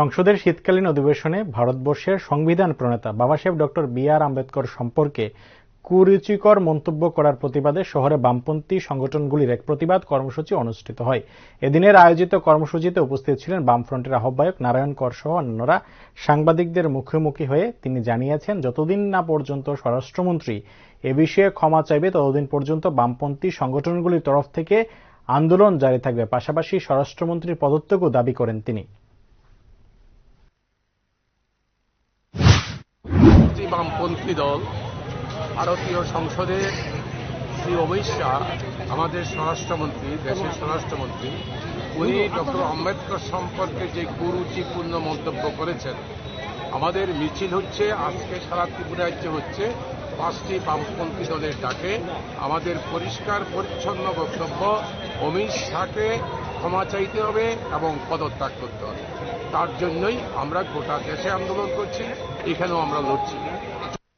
সংসদের শীতকালীন অধিবেশনে ভারতবর্ষের সংবিধান প্রণেতা Babasaheb doctor B R Ambedkar সম্পর্কে কুরুচিকর মন্তব্য করার প্রতিবাদে শহরে বামপন্থী সংগঠনগুলির এক প্রতিবাদ কর্মসূচি অনুষ্ঠিত হয়। এদিনের আয়োজিত কর্মসূচিতে উপস্থিত ছিলেন বামফ্রন্টের আহ্বায়ক নারায়ণ কর সহ অন্যরা। সাংবাদিকদের মুখোমুখি হয়ে তিনি জানিয়েছেন, যতদিন না পর্যন্ত স্বরাষ্ট্রমন্ত্রী এ বিষয়ে ক্ষমা চাইবে, ততদিন পর্যন্ত বামপন্থী সংগঠনগুলির তরফ থেকে আন্দোলন জারি থাকবে। পাশাপাশি স্বরাষ্ট্রমন্ত্রীর পদত্যাগও দাবি করেন তিনি। বামপন্থী দল। ভারতীয় সংসদে শ্রী অমিত শাহ, আমাদের স্বরাষ্ট্রমন্ত্রী, দেশের স্বরাষ্ট্রমন্ত্রী, উনি ডক্টর আম্বেদকর সম্পর্কে যে কুরুচিপূর্ণ মন্তব্য করেছেন, আমাদের মিছিল হচ্ছে, আজকে সারা ত্রিপুরা রাজ্যে হচ্ছে, পাঁচটি বামপন্থী দলের ডাকে। আমাদের পরিষ্কার পরিচ্ছন্ন বক্তব্য, অমিত শাহকে ক্ষমা চাইতে হবে এবং পদত্যাগ করতে হবে। তার জন্যই আমরা গোটা দেশে আন্দোলন করছি, এখানেও আমরা লড়ছি।